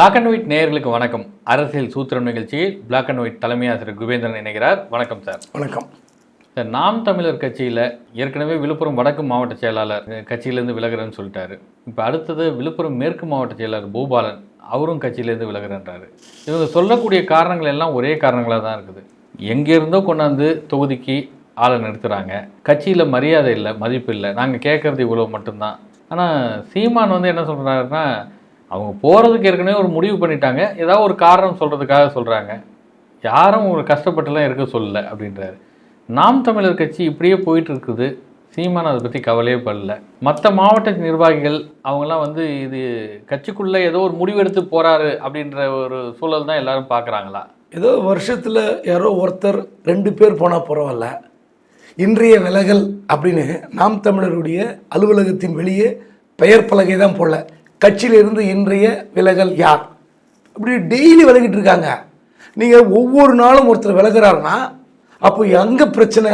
Black and white நேயர்களுக்கு வணக்கம். அரசியல் சூத்திரம் நிகழ்ச்சியில் பிளாக் அண்ட் ஒயிட் தலைமை ஆசிரியர் குபேந்திரன் இணைகிறார். வணக்கம் சார். வணக்கம். சார் நாம் தமிழர் கட்சியில் ஏற்கனவே விழுப்புரம் வடக்கு மாவட்ட செயலாளர் கட்சியிலேருந்து விலகுறேன்னு சொல்லிட்டாரு. இப்போ அடுத்தது விழுப்புரம் மேற்கு மாவட்ட செயலாளர் பூபாலன் அவரும் கட்சியிலேருந்து விலகுறன்றாரு. இவங்க சொல்லக்கூடிய காரணங்கள் எல்லாம் ஒரே காரணங்களாக தான் இருக்குது. எங்கேருந்தோ கொண்டாந்து தொகுதிக்கு ஆளை நிறுத்துறாங்க. கட்சியில் மரியாதை இல்லை மதிப்பு இல்லை. நாங்கள் கேட்குறது இவ்வளோ மட்டும்தான். ஆனால் சீமான் வந்து என்ன சொல்கிறாருன்னா அவங்க போகிறதுக்கு ஏற்கனவே ஒரு முடிவு பண்ணிட்டாங்க. ஏதாவது ஒரு காரணம் சொல்கிறதுக்காக சொல்கிறாங்க யாரும் ஒரு கஷ்டப்பட்டுலாம் இருக்க சொல்லல அப்படின்றாரு. நாம் தமிழர் கட்சி இப்படியே போயிட்டு இருக்குது சீமான் அதை பற்றி கவலையே படல. மற்ற மாவட்ட நிர்வாகிகள் அவங்களாம் வந்து இது கட்சிக்குள்ளே ஏதோ ஒரு முடிவெடுத்து போகிறாரு அப்படின்ற ஒரு சூழல் தான் எல்லாரும் பார்க்குறாங்களா ஏதோ வருஷத்தில் யாரோ ஒருத்தர் ரெண்டு பேர் போனால் பரவாயில்ல. இன்றைய விலகல் அப்படின்னு நாம் தமிழருடைய அலுவலகத்தின் வெளியே பெயர் பலகை தான் போடல. கட்சியிலிருந்து இன்றைய விலகல் யார்? அப்படி டெய்லி விலகிட்டு இருக்காங்க. நீங்கள் ஒவ்வொரு நாளும் ஒருத்தர் விலகுறாருன்னா அப்போ எங்கே பிரச்சனை?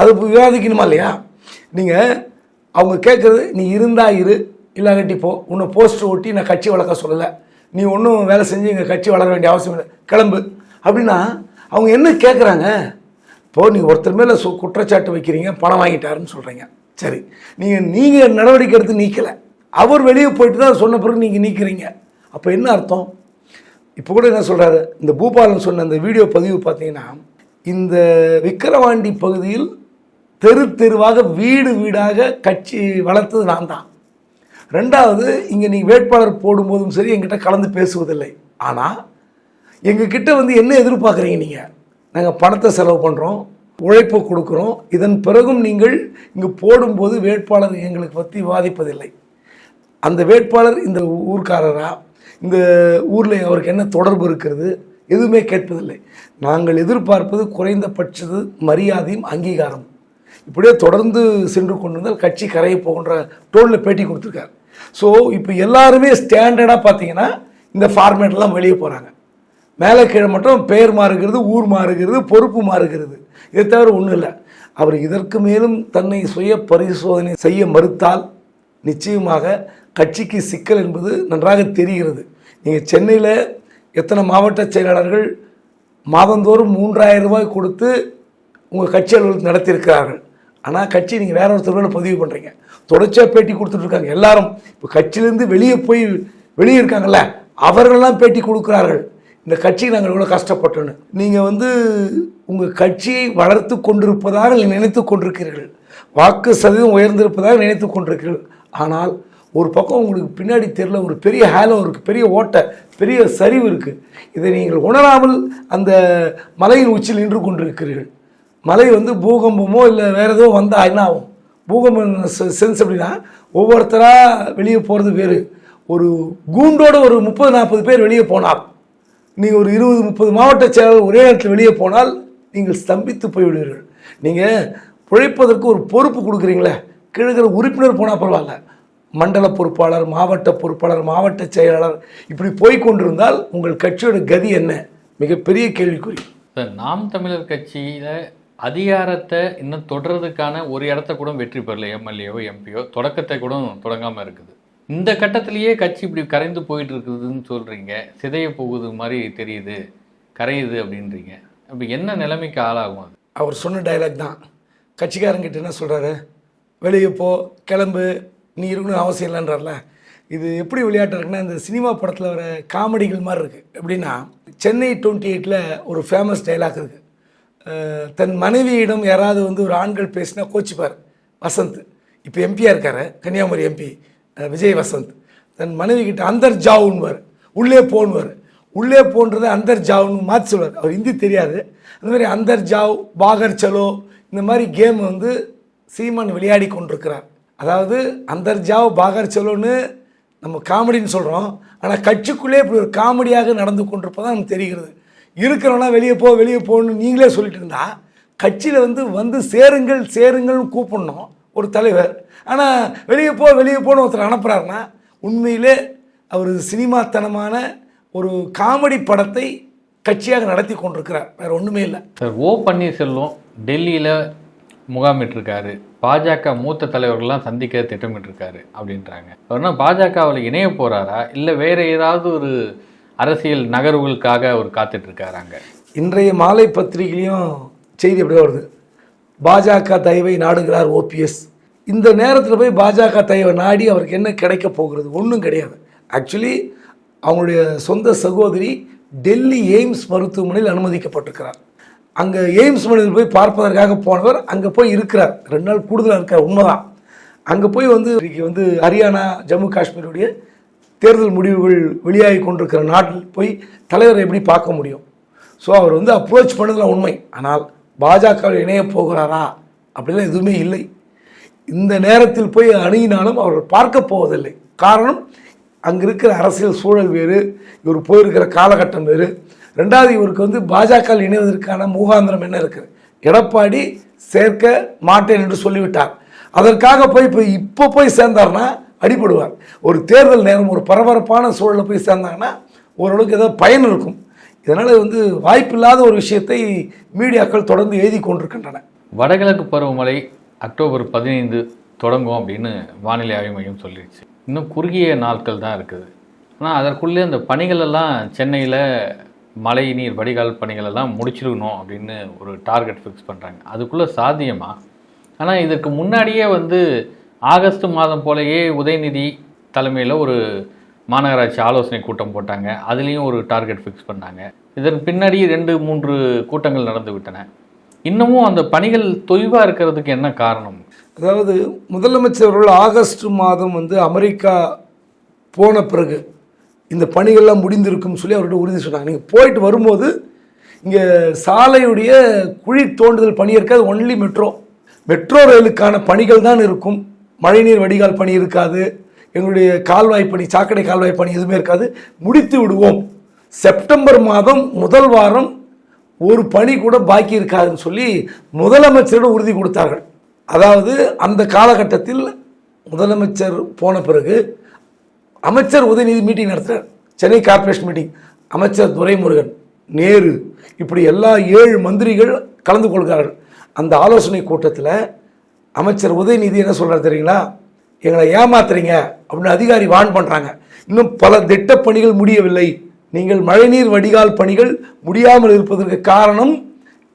அது விவாதிக்கணுமா இல்லையா? நீங்கள் அவங்க கேட்குறது நீ இருந்தா இரு இல்லாகட்டி போ. உன்னை போஸ்டர் ஒட்டி நான் கட்சி வளர்க்க சொல்லலை. நீ ஒன்றும் வேலை செஞ்சு எங்கள் கட்சி வளர வேண்டிய அவசியம் இல்லை. கிளம்பு. அப்படின்னா அவங்க என்ன கேட்குறாங்க இப்போது நீங்கள் ஒருத்தர் மேலே சு குற்றச்சாட்டு வைக்கிறீங்க பணம் வாங்கிட்டாருன்னு சொல்கிறீங்க சரி. நீங்கள் நீங்கள் நடவடிக்கை எடுத்து நீக்கலை. அவர் வெளியே போயிட்டு தான் சொன்ன பிறகு நீங்கள் நீக்கிறீங்க. அப்போ என்ன அர்த்தம்? இப்போ கூட என்ன சொல்கிறாரு இந்த பூபாலன் சொன்ன அந்த வீடியோ பதிவு பார்த்தீங்கன்னா இந்த விக்கிரவாண்டி பகுதியில் தெரு தெருவாக வீடு வீடாக கட்சி வளர்த்தது நான் தான். ரெண்டாவது இங்கே நீங்கள் வேட்பாளர் போடும்போதும் சரி எங்கிட்ட கலந்து பேசுவதில்லை. ஆனால் எங்ககிட்ட வந்து என்ன எதிர்பார்க்குறீங்க நீங்கள் நாங்கள் பணத்தை செலவு பண்ணுறோம் உழைப்பு கொடுக்குறோம். இதன் பிறகும் நீங்கள் இங்கே போடும்போது வேட்பாளர் எங்களுக்கு பற்றி விவாதிப்பதில்லை. அந்த வேட்பாளர் இந்த ஊர்க்காரரா? இந்த ஊரில் அவருக்கு என்ன தொடர்பு இருக்கிறது? எதுவுமே கேட்பதில்லை. நாங்கள் எதிர்பார்ப்பது குறைந்தபட்சது மரியாதையும் அங்கீகாரம். இப்படியே தொடர்ந்து சென்று கொண்டிருந்தால் கட்சி கரையை போகின்ற டோனில் பேட்டி கொடுத்துருக்காரு. ஸோ இப்போ எல்லாருமே ஸ்டாண்டர்டாக பார்த்தீங்கன்னா இந்த ஃபார்மேட்லாம் வெளியே போகிறாங்க மேலே கீழே மட்டும் பெயர் மாறுகிறது ஊர் மாறுகிறது பொறுப்பு மாறுகிறது. இதை தவிர ஒன்றும் இல்லை. அவர் இதற்கு மேலும் தன்னை சுய பரிசோதனை செய்ய மறுத்தால் நிச்சயமாக கட்சிக்கு சிக்கல் என்பது நன்றாக தெரிகிறது. நீங்கள் சென்னையில் எத்தனை மாவட்ட செயலாளர்கள் மாதந்தோறும் மூன்றாயிரம் ரூபாய் கொடுத்து உங்கள் கட்சி அலுவலகத்தில் நடத்தியிருக்கிறார்கள். ஆனால் கட்சி நீங்கள் வேற ஒருத்தர் மேலே பதிவு பண்ணுறீங்க தொடர்ச்சியாக பேட்டி கொடுத்துட்ருக்காங்க. எல்லாரும் இப்போ கட்சியிலேருந்து வெளியே போய் வெளியே இருக்காங்கல்ல அவர்களெல்லாம் பேட்டி கொடுக்குறார்கள். இந்த கட்சியை நாங்கள் இவ்வளோ கஷ்டப்பட்டோன்னு நீங்கள் வந்து உங்கள் கட்சியை வளர்த்து கொண்டிருப்பதாக நினைத்து கொண்டிருக்கிறீர்கள். வாக்கு சதவீதம் உயர்ந்திருப்பதாக நினைத்து கொண்டிருக்கிறீர்கள். ஆனால் ஒரு பக்கம் உங்களுக்கு பின்னாடி தெரில ஒரு பெரிய ஹேலோ இருக்குது பெரிய ஓட்டை பெரிய சரிவு இருக்குது இதை நீங்கள் உணராமல் அந்த மலையின் உச்சியில் நின்று கொண்டிருக்கிறீர்கள். மலை வந்து பூகம்பமோ இல்லை வேறு ஏதோ வந்தால் என்ன ஆகும்? பூகம்பம் சென்ஸ் அப்படின்னா ஒவ்வொருத்தராக வெளியே போகிறது வேறு. ஒரு கூண்டோட ஒரு முப்பது நாற்பது பேர் வெளியே போனால் நீங்கள் ஒரு இருபது முப்பது மாவட்ட செயலாளர் ஒரே நேரத்தில் வெளியே போனால் நீங்கள் ஸ்தம்பித்து போய்விடுவீர்கள். நீங்கள் பிழைப்பதற்கு ஒரு பொறுப்பு கொடுக்குறீங்களே கீழே உறுப்பினர் போனால் பரவாயில்ல. மண்டல பொறுப்பாளர் மாவட்ட பொறுப்பாளர் மாவட்ட செயலாளர் இப்படி போய் கொண்டிருந்தால் உங்கள் கட்சியோட கதி என்ன? மிகப்பெரிய கேள்விக்குறி. சார் நாம் தமிழர் கட்சியில் அதிகாரத்தை இன்னும் தொடர்றதுக்கான ஒரு இடத்த கூட வெற்றி பெறல எம்எல்ஏவோ எம்பியோ. தொடக்கத்தை கூட தொடங்காமல் இருக்குது. இந்த கட்டத்திலேயே கட்சி இப்படி கரைந்து போயிட்டு இருக்குதுன்னு சொல்கிறீங்க சிதைய போகுது மாதிரி தெரியுது. கரையுது அப்படின்றீங்க. அப்போ என்ன நிலைமைக்கு ஆளாகும் அது? அவர் சொன்ன டயலாக் தான். கட்சிக்காரங்கிட்ட என்ன சொல்கிறாரு வெளியே போ கிளம்பு நீ இருக்கணும் அவசியம் இல்லைன்றார்ல. இது எப்படி விளையாட்டு இருக்குன்னா இந்த சினிமா படத்தில் வர காமெடிகள் மாதிரி இருக்குது எப்படின்னா சென்னை டுவெண்ட்டி எயிட்டில் ஒரு ஃபேமஸ் டைலாக் இருக்குது தன் மனைவியிடம் யாராவது வந்து ஒரு ஆண்கள் பேசினா கோச்சிப்பார். வசந்த். இப்போ எம்பியாக இருக்கார் கன்னியாகுமரி எம்பி விஜய் வசந்த். தன் மனைவி கிட்ட அந்தர் ஜாவுன்வார். உள்ளே போன்வார். உள்ளே போன்றதை அந்தர் ஜாவுன்னு மாற்றி சொல்வார். அவர் ஹிந்தி தெரியாது. அந்த மாதிரி அந்தர் ஜாவ் பாகர் சலோ இந்த மாதிரி கேம் வந்து சீமான் விளையாடி கொண்டிருக்கிறார். அதாவது அந்தர்ஜாவ் பாகர் செலோன்னு நம்ம காமெடின்னு சொல்கிறோம் ஆனால் கட்சிக்குள்ளே இப்படி ஒரு காமெடியாக நடந்து கொண்டிருப்பதான் நமக்கு தெரிகிறது. இருக்கிறவனா வெளியே போ வெளியே போகணும்னு நீங்களே சொல்லிட்டு இருந்தா கட்சியில் வந்து வந்து சேருங்கள் சேருங்கள்னு கூப்பிடணும் ஒரு தலைவர். ஆனால் வெளியே போ வெளியே போன்னு ஒருத்தர் அனுப்புகிறாருன்னா உண்மையிலே அவர் சினிமாத்தனமான ஒரு காமெடி படத்தை கட்சியாக நடத்தி கொண்டிருக்கிறார். வேறு ஒன்றுமே இல்லை. சார் ஓ பன்னீர்செல்வம் டெல்லியில் முகாமிட்டிருக்காரு. பாஜக மூத்த தலைவர்கள்லாம் சந்திக்க திட்டமிட்டிருக்காரு அப்படின்றாங்க. அவர்னா பாஜகவில் இணைய போகிறாரா இல்லை வேற ஏதாவது ஒரு அரசியல் நகர்வுகளுக்காக அவர் காத்துட்ருக்காராங்க? இன்றைய மாலை பத்திரிகையிலையும் செய்தி எப்படி வருது. பாஜக தயவை நாடுகிறார் ஓபிஎஸ். இந்த நேரத்தில் போய் பாஜக தயவை நாடி அவருக்கு என்ன கிடைக்க போகிறது? ஒன்றும் கிடையாது. ஆக்சுவலி அவங்களுடைய சொந்த சகோதரி டெல்லி எய்ம்ஸ் மருத்துவமனையில் அனுமதிக்கப்பட்டிருக்கிறார். அங்கே எய்ம்ஸ் மனிதர் போய் பார்ப்பதற்காக போனவர் அங்கே போய் இருக்கிறார். ரெண்டு நாள் கூடுதலாக இருக்கார் உண்மைதான். அங்கே போய் வந்து இன்றைக்கி வந்து ஹரியானா ஜம்மு காஷ்மீருடைய தேர்தல் முடிவுகள் வெளியாகி கொண்டிருக்கிற நாட்டில் போய் தலைவரை எப்படி பார்க்க முடியும்? ஸோ அவர் வந்து அப்ரோச் பண்ணதில் உண்மை. ஆனால் பாஜகவில் இணைய போகிறாரா? அப்படிலாம் எதுவுமே இல்லை. இந்த நேரத்தில் போய் அணுகினாலும் அவர் பார்க்க போவதில்லை. காரணம் அங்கே இருக்கிற அரசியல் சூழல் வேறு இவர் போயிருக்கிற காலகட்டம் வேறு. ரெண்டாவது இவருக்கு வந்து பாஜக இணைவதற்கான மூகாந்திரம் என்ன இருக்குது எடப்பாடி சேர்க்க மாட்டேன் என்று சொல்லிவிட்டார். அதற்காக போய் இப்போ இப்போ போய் சேர்ந்தார்னா அடிபடுவார். ஒரு தேர்தல் நேரம் ஒரு பரபரப்பான சூழலில் போய் சேர்ந்தாங்கன்னா ஓரளவுக்கு ஏதோ பயன் இருக்கும். இதனால் வந்து வாய்ப்பில்லாத ஒரு விஷயத்தை மீடியாக்கள் தொடர்ந்து எழுதி கொண்டிருக்கின்றன. வடகிழக்கு பருவமழை அக்டோபர் பதினைந்து தொடங்கும் அப்படின்னு வானிலை ஆய்வு மையம் சொல்லிடுச்சு இன்னும் குறுகிய நாட்கள் தான் இருக்குது. ஆனால் அதற்குள்ளே அந்த பணிகள் எல்லாம் சென்னையில் மழை நீர் வடிகால் பணிகள் எல்லாம் முடிச்சிருக்கணும் அப்படின்னு ஒரு டார்கெட் ஃபிக்ஸ் பண்ணுறாங்க அதுக்குள்ளே சாத்தியமா? ஆனால் இதற்கு முன்னாடியே வந்து ஆகஸ்ட் மாதம் போலயே உதயநிதி தலைமையில் ஒரு மாநகராட்சி ஆலோசனை கூட்டம் போட்டாங்க. அதுலேயும் ஒரு டார்கெட் ஃபிக்ஸ் பண்ணாங்க. இதன் பின்னாடி ரெண்டு மூன்று கூட்டங்கள் நடந்து விட்டன. இன்னமும் அந்த பணிகள் தொய்வாக இருக்கிறதுக்கு என்ன காரணம்? அதாவது முதலமைச்சர் அவர்கள் ஆகஸ்ட் மாதம் வந்து அமெரிக்கா போன பிறகு இந்த பணிகள்லாம் முடிந்திருக்கும்னு சொல்லி அவர்கிட்ட உறுதி சொன்னாங்க நீங்கள் போயிட்டு வரும்போது இங்கே சாலையுடைய குழி தோண்டுதல் பணி இருக்காது ஒன்லி மெட்ரோ மெட்ரோ ரயிலுக்கான பணிகள் தான் இருக்கும். மழைநீர் வடிகால் பணி இருக்காது. எங்களுடைய கால்வாய் பணி சாக்கடை கால்வாய் பணி எதுவுமே இருக்காது. முடித்து விடுவோம். செப்டம்பர் மாதம் முதல் வாரம் ஒரு பணி கூட பாக்கி இருக்காதுன்னு சொல்லி முதலமைச்சரிடம் உறுதி கொடுத்தார்கள். அதாவது அந்த காலகட்டத்தில் முதலமைச்சர் போன பிறகு அமைச்சர் உதயநிதி மீட்டிங் நடத்துகிறார் சென்னை கார்ப்பரேஷன் மீட்டிங் அமைச்சர் துரைமுருகன் நேரு. இப்படி எல்லா ஏழு மந்திரிகள் கலந்து கொள்கிறார்கள். அந்த ஆலோசனை கூட்டத்தில் அமைச்சர் உதயநிதி என்ன சொல்கிறார் தெரியுங்களா? எங்களை ஏமாத்துறீங்க அப்படின்னு அதிகாரி வான் பண்ணுறாங்க இன்னும் பல திட்டப் பணிகள் முடியவில்லை. நீங்கள் மழைநீர் வடிகால் பணிகள் முடியாமல் இருப்பதற்கு காரணம்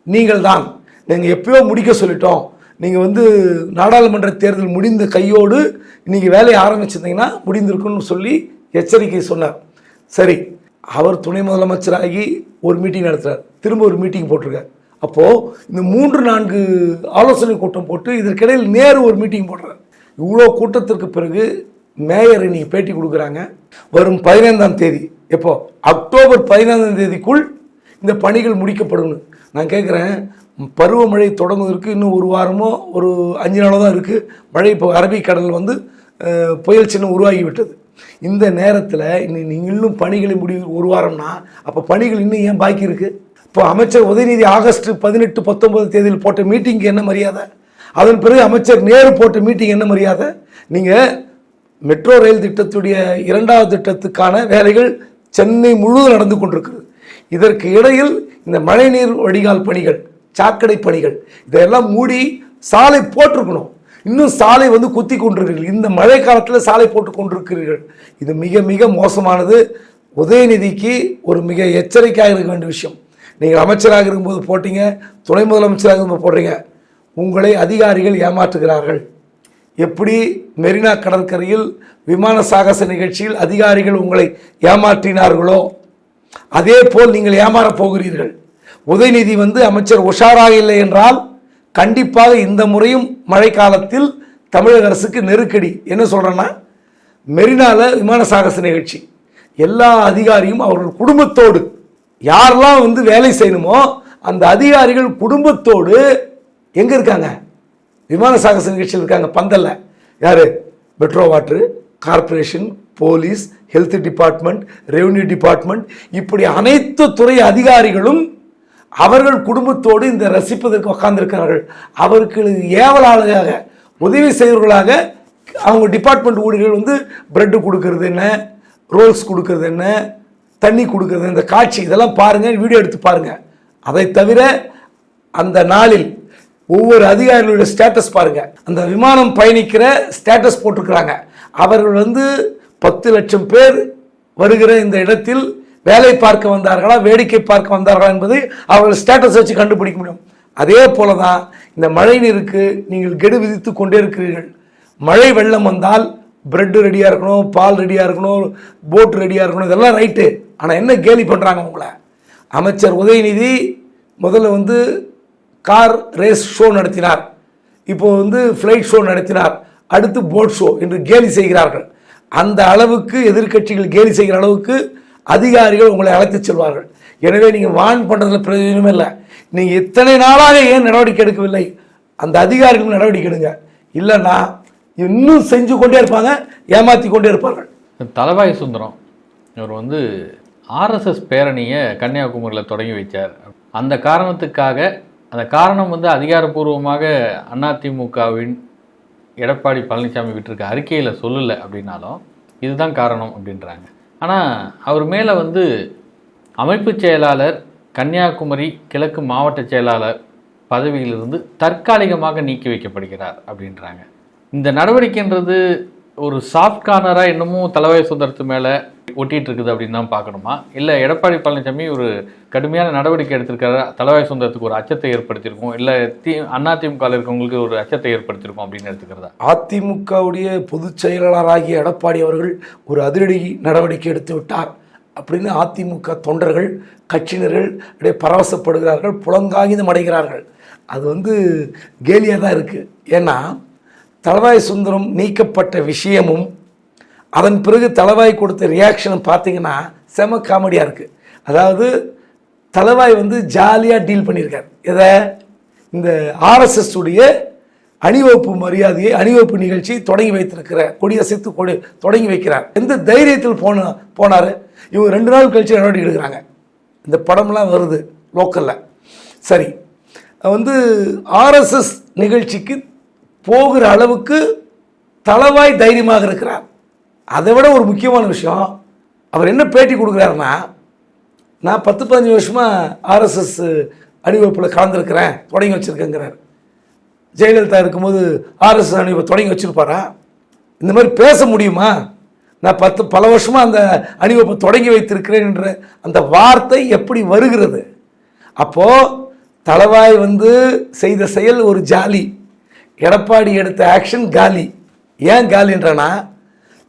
நீங்கள் தான் நீங்கள் எப்பயோ முடிக்க சொல்லிட்டோம். நீங்கள் வந்து நாடாளுமன்ற தேர்தல் முடிந்த கையோடு இன்றைக்கி வேலையை ஆரம்பிச்சிருந்தீங்கன்னா முடிந்திருக்குன்னு சொல்லி எச்சரிக்கை சொன்னார். சரி அவர் துணை முதலமைச்சராகி ஒரு மீட்டிங் நடத்துகிறார் திரும்ப ஒரு மீட்டிங் போட்டிருக்கார். அப்போது இந்த மூன்று நான்கு ஆலோசனை கூட்டம் போட்டு இதற்கிடையில் நேரு ஒரு மீட்டிங் போடுறார். இவ்வளோ கூட்டத்திற்கு பிறகு மேயர் இன்னைக்கு பேட்டி கொடுக்குறாங்க. வரும் பதினைந்தாம் தேதி எப்போ? அக்டோபர் பதினைந்தாம் தேதிக்குள் இந்த பணிகள் முடிக்கப்படும் நான் கேட்குறேன் பருவமழை தொடங்குவதற்கு இன்னும் ஒரு வாரமோ ஒரு அஞ்சு நாளோ தான் இருக்குது மழை இப்போ அரபிக்கடல் வந்து புயல் சின்னம் உருவாகிவிட்டது. இந்த நேரத்தில் இன்னும் நீங்கள் இன்னும் பணிகளை முடிவு ஒரு வாரம்னா அப்போ பணிகள் இன்னும் ஏன் பாக்கி இருக்குது இப்போ அமைச்சர் உதயநிதி ஆகஸ்ட் பதினெட்டு பத்தொன்பது தேதியில் போட்ட மீட்டிங்க்கு என்ன மரியாதை? அதன் பிறகு அமைச்சர் நேரு போட்ட மீட்டிங் என்ன மரியாதை? நீங்கள் மெட்ரோ ரயில் திட்டத்துடைய இரண்டாவது திட்டத்துக்கான வேலைகள் சென்னை முழுவதும் நடந்து கொண்டிருக்கிறது. இதற்கு இடையில் இந்த மழைநீர் வடிகால் பணிகள் சாக்கடை பணிகள். இதெல்லாம் மூடி சாலை போட்டிருக்கணும். இன்னும் சாலை வந்து குத்தி கொண்டிருக்கிறீர்கள். இந்த மழை காலத்தில் சாலை போட்டு கொண்டிருக்கிறீர்கள். இது மிக மிக மோசமானது. உதயநிதிக்கு ஒரு மிக எச்சரிக்கையாக இருக்க வேண்டிய விஷயம். நீங்கள் அமைச்சராக இருக்கும்போது போட்டீங்க. துணை முதலமைச்சராக இருக்கும்போது போடுறீங்க. உங்களை அதிகாரிகள் ஏமாற்றுகிறார்கள். எப்படி மெரினா கடற்கரையில் விமான சாகச நிகழ்ச்சியில் அதிகாரிகள் உங்களை ஏமாற்றினார்களோ அதே போல் நீங்கள் ஏமாறப் போகிறீர்கள். உதயநிதி வந்து அமைச்சர் உஷாராக இல்லை என்றால் கண்டிப்பாக இந்த முறையும் மழைக்காலத்தில் தமிழக அரசுக்கு நெருக்கடி. என்ன சொல்கிறேன்னா மெரினாவில் விமான சாகச நிகழ்ச்சி. எல்லா அதிகாரியும் அவர்கள் குடும்பத்தோடு யாரெல்லாம் வந்து வேலை செய்யணுமோ அந்த அதிகாரிகள் குடும்பத்தோடு எங்கே இருக்காங்க? விமான சாகச நிகழ்ச்சியில் இருக்காங்க பந்தல்ல. யார்? Metro water corporation police health department revenue department இப்படி அனைத்து துறை அதிகாரிகளும் அவர்கள் குடும்பத்தோடு இந்த ரசிப்பதற்கு உட்கார்ந்திருக்கிறார்கள் அவருக்கு ஏவலாளராக உதவி செய்வர்களாக அவங்க டிபார்ட்மெண்ட் ஊழியர்கள் வந்து பிரெட்டு கொடுக்கறது என்ன ரோல்ஸ் கொடுக்கறது என்ன தண்ணி கொடுக்கறது இந்த காட்சி இதெல்லாம் பாருங்கள் வீடியோ எடுத்து பாருங்கள் அதை தவிர அந்த நாளில் ஒவ்வொரு அதிகாரிகளுடைய ஸ்டேட்டஸ் பாருங்கள் அந்த விமானம் பயணிக்கிற ஸ்டேட்டஸ் போட்டிருக்கிறாங்க. அவர்கள் வந்து பத்து லட்சம் பேர் வருகிற இந்த இடத்தில் வேலை பார்க்க வந்தார்களா வேடிக்கை பார்க்க வந்தார்களா என்பதை அவர்கள் ஸ்டேட்டஸ் வச்சு கண்டுபிடிக்க முடியும். அதே போல தான் இந்த மழை நீருக்கு நீங்கள் கெடு விதித்து கொண்டே இருக்கிறீர்கள். மழை வெள்ளம் வந்தால் பிரெட் ரெடியாக இருக்கணும் பால் ரெடியாக இருக்கணும் போட் ரெடியாக இருக்கணும் இதெல்லாம் ரைட்டு ஆனால் என்ன கேலி பண்ணுறாங்க உங்களை? அமைச்சர் உதயநிதி முதல்ல வந்து கார் ரேஸ் ஷோ நடத்தினார். இப்போ வந்து ஃப்ளைட் ஷோ நடத்தினார். அடுத்து போட் ஷோ என்று கேலி செய்கிறார்கள். அந்த அளவுக்கு எதிர்க்கட்சிகள் கேலி செய்கிற அளவுக்கு அதிகாரிகள் உங்களை அழைத்து செல்வார்கள். எனவே நீங்கள் வான் பண்ணுறதுல பிரயோஜனமே இல்லை. நீங்கள் இத்தனை நாளாக ஏன் நடவடிக்கை எடுக்கவில்லை? அந்த அதிகாரிகள் நடவடிக்கை எடுங்க. இல்லைன்னா இன்னும் செஞ்சு கொண்டே இருப்பாங்க ஏமாற்றி கொண்டே இருப்பார்கள். தலவாய் சுந்தரம் இவர் வந்து ஆர்எஸ்எஸ் பேரணியை கன்னியாகுமரியில் தொடங்கி வைச்சார். அந்த காரணத்துக்காக அந்த காரணம் வந்து அதிகாரப்பூர்வமாக அதிமுகவின் எடப்பாடி பழனிசாமி விட்டிருக்க அறிக்கையில் சொல்லலை அப்படின்னாலும் இதுதான் காரணம் அப்படின்றாங்க. ஆனால் அவர் மேலே வந்து அமைப்புச் செயலாளர் கன்னியாகுமரி கிழக்கு மாவட்ட செயலாளர் பதவியிலிருந்து தற்காலிகமாக நீக்கி வைக்கப்படுகிறார் அப்படின்றாங்க. இந்த நடவடிக்கைன்றது ஒரு சாஃப்ட் கார்னராக இன்னமும் தலைவாய் சுந்தரத்து மேலே ஒட்டிகிட்டு இருக்குது அப்படின்னு தான் பார்க்கணுமா? இல்லை எடப்பாடி பழனிசாமி ஒரு கடுமையான நடவடிக்கை எடுத்திருக்காரு? தலைவாய் சுந்தரத்துக்கு ஒரு அச்சத்தை ஏற்படுத்தியிருக்கும். இல்லை தி அதிமுகவில் இருக்கவங்களுக்கு ஒரு அச்சத்தை ஏற்படுத்தியிருக்கும் அப்படின்னு எடுத்துக்கிறதா? அதிமுகவுடைய பொதுச் செயலாளராகிய எடப்பாடி அவர்கள் ஒரு அதிரடி நடவடிக்கை எடுத்து விட்டார் அப்படின்னு அதிமுக தொண்டர்கள் கட்சியினர்கள் அப்படியே பரவசப்படுகிறார்கள் புலங்காகிதம் அடைகிறார்கள். அது வந்து கேலியாக தான் இருக்குது ஏன்னா தளவாய் சுந்தரம் நீக்கப்பட்ட விஷயமும் அதன் பிறகு தளவாய் கொடுத்த ரியாக்ஷனும் பார்த்தீங்கன்னா செம காமெடியாக இருக்குது அதாவது தளவாய் வந்து ஜாலியாக டீல் பண்ணியிருக்கார். இதை இந்த ஆர்எஸ்எஸ் உடைய அணிவகுப்பு மரியாதையை அணிவகுப்பு நிகழ்ச்சி தொடங்கி வைத்திருக்கிற கொடியசைத்து கொடி தொடங்கி வைக்கிறார். எந்த தைரியத்தில் போன போனார்? இவங்க ரெண்டு நாள் கழிச்சு நடவடிக்கை எடுக்கிறாங்க. இந்த படம்லாம் வருது லோக்கலில் சரி. வந்து ஆர்எஸ்எஸ் நிகழ்ச்சிக்கு போகிற அளவுக்கு தளவாய் தைரியமாக இருக்கிறார். அதை விட ஒரு முக்கியமான விஷயம் அவர் என்ன பேட்டி கொடுக்குறாருன்னா நான் பத்து பதினஞ்சு வருஷமாக ஆர்எஸ்எஸ் அணிவகுப்பில் கலந்துருக்கிறேன் தொடங்கி வச்சுருக்கேங்கிறார். ஜெயலலிதா இருக்கும்போது ஆர்எஸ்எஸ் அணிவகுப்பு தொடங்கி வச்சுருப்பாரா? இந்த மாதிரி பேச முடியுமா? நான் பத்து பல வருஷமாக அந்த அணிவகுப்பை தொடங்கி வைத்திருக்கிறேன் என்ற அந்த வார்த்தை எப்படி வருகிறது? அப்போது தளவாய் வந்து செய்த செயல் ஒரு ஜாலி. எடப்பாடி எடுத்த ஆக்ஷன் காலி. ஏன் காலின்றனா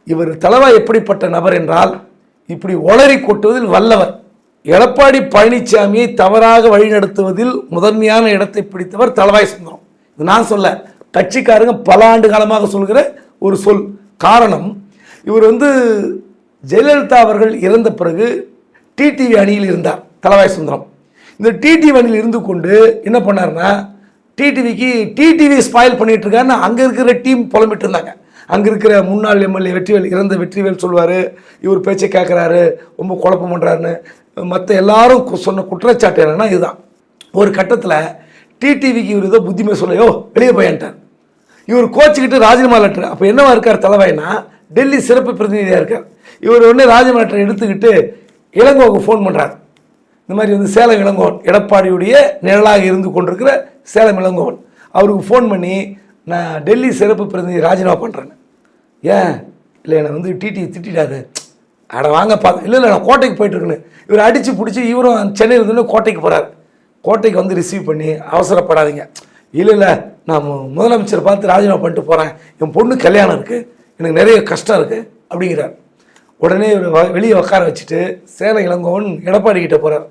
இவர் தலைவா எப்படிப்பட்ட நபர் என்றால் இப்படி ஒளரி கொட்டுவதில் வல்லவர். எடப்பாடி பழனிசாமியை தவறாக வழிநடத்துவதில் முதன்மையான இடத்தை பிடித்தவர் தலவாய் சுந்தரம். இது நான் சொல்ல கட்சிக்காரங்க பல ஆண்டு காலமாக சொல்கிற ஒரு சொல் காரணம் இவர் வந்து ஜெயலலிதா அவர்கள் இறந்த பிறகு டிடிவி அணியில் இருந்தார் தலவாய் சுந்தரம். இந்த டிடிவி அணியில் இருந்து கொண்டு என்ன பண்ணாருன்னா டிடிவிக்கு டிடிவி ஸ்பாயில் பண்ணிட்டு இருக்காருன்னு அங்கே இருக்கிற டீம் புலம்பிட்டு இருந்தாங்க. அங்கே இருக்கிற முன்னாள் எம்எல்ஏ வெற்றிவேல் இறந்த வெற்றிவேல் சொல்வார். இவர் பேச்சை கேட்குறாரு ரொம்ப குழப்பம் பண்ணுறாருன்னு மற்ற எல்லாரும் கு- சொன்ன குற்றச்சாட்டு என்னென்னா இதுதான். ஒரு கட்டத்தில் டிடிவிக்கு இவர் ஏதோ புத்திமே சொல்லையோ வெளியே போயிட்டார் இவர் கோச்சுக்கிட்டு ராஜினாமா லெட்டர். அப்போ என்னவா இருக்கார் தலைவாய்னா டெல்லி சிறப்பு பிரதிநிதியாக இருக்கார். இவர் உடனே ராஜினாமா லெட்டர் எடுத்துக்கிட்டு இளங்கோவுக்கு ஃபோன் பண்ணுறார் இந்த மாதிரி வந்து சேலம் இளங்கோன் எடப்பாடியுடைய நிழலாக இருந்து கொண்டிருக்கிற சேலம் இளங்கோவன். அவருக்கு ஃபோன் பண்ணி நான் டெல்லி சிறப்பு பிரதிநிதி ராஜினாமா பண்ணுறேன்னு ஏன்? இல்லை என்னை வந்து டிடி திட்டாது அட வாங்க பார்த்து இல்லை இல்லை நான் கோட்டைக்கு போயிட்டுருக்கேன்னு இவர் அடித்து பிடிச்சி இவரும் சென்னையில் இருந்து கோட்டைக்கு போகிறார் கோட்டைக்கு வந்து ரிசீவ் பண்ணி அவசரப்படாதீங்க. இல்லை இல்லை நான் முதலமைச்சர் முதலமைச்சரை பார்த்து ராஜினாமா பண்ணிட்டு போகிறேன் என் பொண்ணு கல்யாணம் இருக்குது எனக்கு நிறைய கஷ்டம் இருக்குது அப்படிங்கிறார். உடனே இவர் வெளியே உட்கார வச்சுட்டு சேலம் இளங்கோவன் எடப்பாடி கிட்டே போகிறார்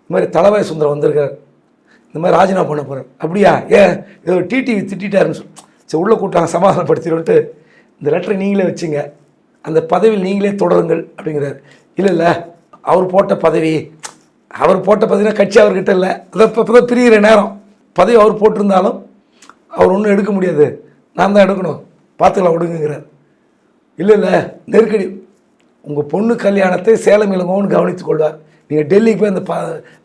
இந்த மாதிரி தலைவாய் சுந்தரம் வந்திருக்கார். இந்த மாதிரி ராஜினாமா பண்ண போகிறார் அப்படியா? ஏன்? ஏதோ டிடிவி திட்டாருன்னு சொல்லி சரி உள்ளே கூட்டாங்க சமாதானப்படுத்திட்டு இந்த லெட்டரை நீங்களே வச்சுங்க. அந்த பதவியில் நீங்களே தொடருங்கள் அப்படிங்கிறார். இல்லை இல்லை அவர் போட்ட பதவி அவர் போட்ட பதவினா கட்சி அவர்கிட்ட இல்லை. அதை இப்போ தான் பிரிகிற நேரம். பதவி அவர் போட்டிருந்தாலும் அவர் ஒன்றும் எடுக்க முடியாது. நான் தான் எடுக்கணும். பார்த்துக்கலாம் விடுங்கிறார் இல்லை இல்லை நெருக்கடி. உங்கள் பொண்ணு கல்யாணத்தை சேலம் இளங்கோன்னு கவனித்துக் கொள்வார். நீங்கள் டெல்லிக்கு போய் அந்த பா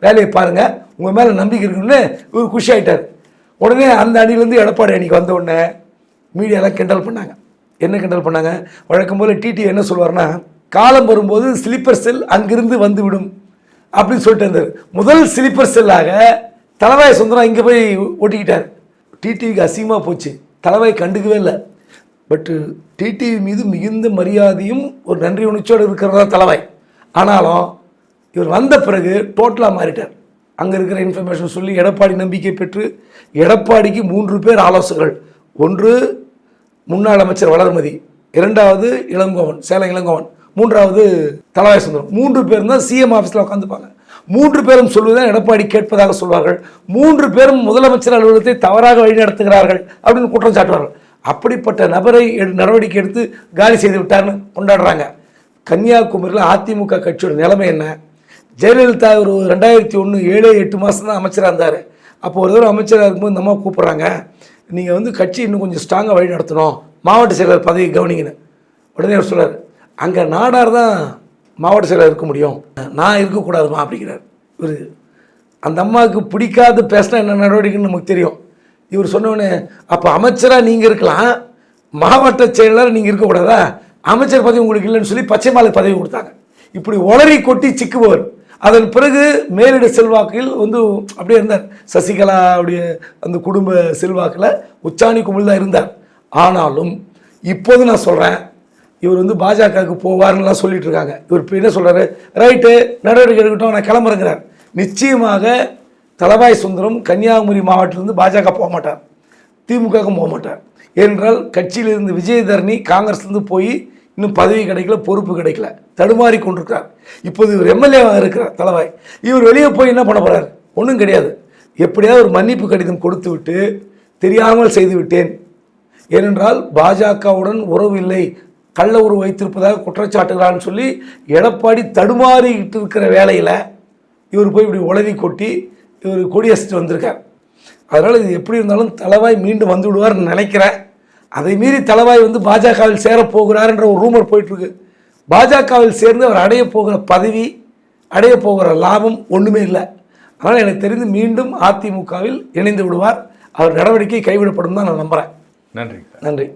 வேலையை பாருங்கள் உங்கள் மேலே நம்பிக்கை இருக்குன்னு இவர் குஷி ஆகிட்டார் உடனே அந்த அணிலேருந்து எடப்பாடி அணிக்கு வந்த உடனே மீடியாலாம் கிண்டல் பண்ணாங்க. என்ன கிண்டல் பண்ணாங்க? வழக்கம் போல் டிடி என்ன சொல்வார்னா காலம் வரும்போது ஸ்லீப்பர் செல் அங்கிருந்து வந்து விடும் அப்படின்னு சொல்லிட்டு இருந்தார். முதல் ஸ்லீப்பர் செல்லாக தலைவாய் சுந்தரம் இங்கே போய் ஒட்டிக்கிட்டார். டிடிவிக்கு அசிங்கமாக போச்சு. தலைவாய் கண்டுக்கவே இல்லை. பட்டு டிடிவி மீது மிகுந்த மரியாதையும் ஒரு நன்றி உணர்ச்சியோடு இருக்கிறதா தலைவாய். ஆனாலும் இவர் வந்த பிறகு டோட்டலாக மாறிட்டார். அங்கே இருக்கிற இன்ஃபர்மேஷன் சொல்லி எடப்பாடி நம்பிக்கை பெற்று எடப்பாடிக்கு மூன்று பேர் ஆலோசகர்கள். ஒன்று முன்னாள் அமைச்சர் வளர்மதி. இரண்டாவது இளங்கோவன் சேலம் இளங்கோவன். மூன்றாவது தலவாய் சுந்தரம். மூன்று பேரும் தான் சிஎம் ஆஃபீஸில் உட்காந்துப்பாங்க மூன்று பேரும் சொல்வதுதான் எடப்பாடி கேட்பதாக சொல்வார்கள். மூன்று பேரும் முதலமைச்சர் அலுவலகத்தை தவறாக வழிநடத்துகிறார்கள் அப்படின்னு குற்றம் சாட்டுவார்கள். அப்படிப்பட்ட நபரை எடு- நடவடிக்கை எடுத்து காலி செய்து விட்டார்னு கொண்டாடுறாங்க. கன்னியாகுமரியில் அதிமுக கட்சியோட நிலைமை என்ன? ஜெயலலிதா ஒரு ரெண்டாயிரத்தி ஒன்று ஏழு எட்டு மாதம் தான் அமைச்சராக இருந்தார். அப்போ ஒரு தடவை அமைச்சராக இருக்கும்போது இந்த அம்மா கூப்பிட்றாங்க நீங்கள் வந்து கட்சி இன்னும் கொஞ்சம் ஸ்ட்ராங்காக வழி நடத்தணும் மாவட்ட செயலர் பதவி கவனிங்கன்னு. உடனே அவர் சொல்கிறார் அங்கே நாடார் தான் மாவட்ட செயலர் இருக்க முடியும் நான் இருக்கக்கூடாதுமா அப்படிங்கிறார். இவர் அந்த அம்மாவுக்கு பிடிக்காது பேசினா என்ன நடவடிக்கைன்னு நமக்கு தெரியும். இவர் சொன்னோடனே அப்போ அமைச்சராக நீங்கள் இருக்கலாம் மாவட்ட செயலர் நீங்கள் இருக்கக்கூடாதா அமைச்சர் பதவி உங்களுக்கு இல்லைன்னு சொல்லி பச்சை மாலை பதவி கொடுத்தாங்க. இப்படி ஒளரி கொட்டி சிக்குபவர் அதன் பிறகு மேலிட செல்வாக்கில் வந்து அப்படியே இருந்தார். சசிகலா அப்படியே அந்த குடும்ப செல்வாக்கில் உச்சாணி குமிழ் தான் இருந்தார். ஆனாலும் இப்போது நான் சொல்கிறேன் இவர் வந்து பாஜகவுக்கு போவார்னுலாம் சொல்லிட்டு இருக்காங்க. இவர் இப்போ என்ன சொல்கிறாரு ரைட்டு நடவடிக்கை எடுக்கட்டும் நான் கிளம்புறேங்கிறார். நிச்சயமாக தலபாய் சுந்தரம் கன்னியாகுமரி மாவட்டத்திலிருந்து பாஜக போக மாட்டார். திமுகவுக்கும் போக மாட்டார். ஏனென்றால் கட்சியிலிருந்து விஜயதரணி காங்கிரஸ்லேருந்து போய் இன்னும் பதவி கிடைக்கல பொறுப்பு கிடைக்கல. தடுமாறி கொண்டிருக்கிறார். இப்போது இவர் எம்எல்ஏவாக இருக்கிறார் தலைவாய் இவர் வெளியே போய் என்ன பண்ண போகிறார் ஒன்றும் கிடையாது. எப்படியாவது ஒரு மன்னிப்பு கடிதம் கொடுத்து விட்டு தெரியாமல் செய்துவிட்டேன் ஏனென்றால் பாஜகவுடன் உறவு இல்லை. கள்ள உறவு வைத்திருப்பதாக குற்றச்சாட்டுகிறான்னு சொல்லி எடப்பாடி தடுமாறிக்கிட்டு இருக்கிற வேலையில் இவர் போய் இப்படி உளவி கொட்டி இவர் கொடியசிட்டு வந்திருக்கார். அதனால் இது எப்படி இருந்தாலும் தலைவாய் மீண்டும் வந்து விடுவார்னு நினைக்கிறேன். அதை மீறி தலவாய் வந்து பாஜகவில் சேரப் போகிறார் என்ற ஒரு ரூமர் போயிட்டுருக்கு. பாஜகவில் சேர்ந்து அவர் அடைய போகிற பதவி அடைய போகிற லாபம் ஒன்றுமே இல்லை. அதனால் எனக்கு தெரிந்து மீண்டும் அதிமுகவில் இணைந்து விடுவார். அவர் நடவடிக்கை கைவிடப்படும் தான் நான் நம்புகிறேன் நன்றி. நன்றி.